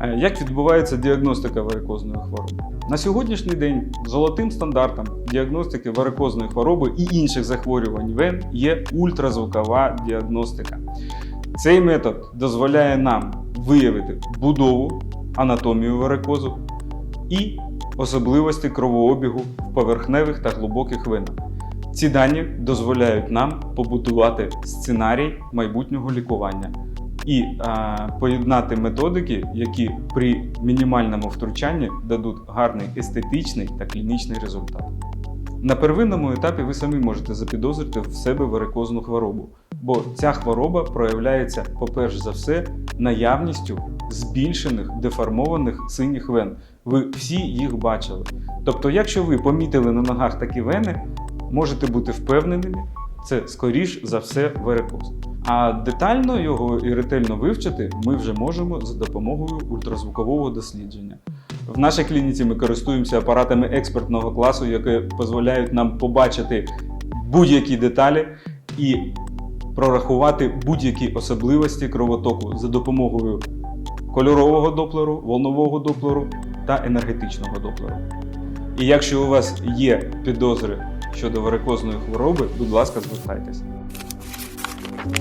Як відбувається діагностика варикозної хвороби? На сьогоднішній день золотим стандартом діагностики варикозної хвороби і інших захворювань вен є ультразвукова діагностика. Цей метод дозволяє нам виявити будову, анатомію варикозу і особливості кровообігу в поверхневих та глибоких венах. Ці дані дозволяють нам побудувати сценарій майбутнього лікування і а, поєднати методики, які при мінімальному втручанні дадуть гарний естетичний та клінічний результат. На первинному етапі ви самі можете запідозрити в себе варикозну хворобу, бо ця хвороба проявляється, по-перше за все, наявністю збільшених деформованих синіх вен. Ви всі їх бачили. Тобто, якщо ви помітили на ногах такі вени, можете бути впевненими, це скоріш за все варикоз. А детально його і ретельно вивчити ми вже можемо за допомогою ультразвукового дослідження. В нашій клініці ми користуємося апаратами експертного класу, які дозволяють нам побачити будь-які деталі і прорахувати будь-які особливості кровотоку за допомогою кольорового доплеру, волнового доплеру та енергетичного доплеру. І якщо у вас є підозри щодо варикозної хвороби, будь ласка, звертайтеся. thank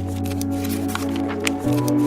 you